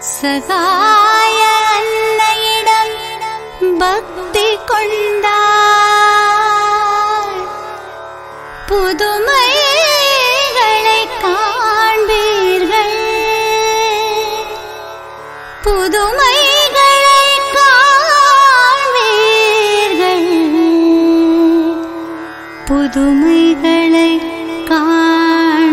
சகாய அன்னையிடம் பக்தி கொண்டார். புதுமைகளை காண்பீர்கள். புதுமைகளை காண்பீர்கள். புதுமைகளை காண்பீர்கள்.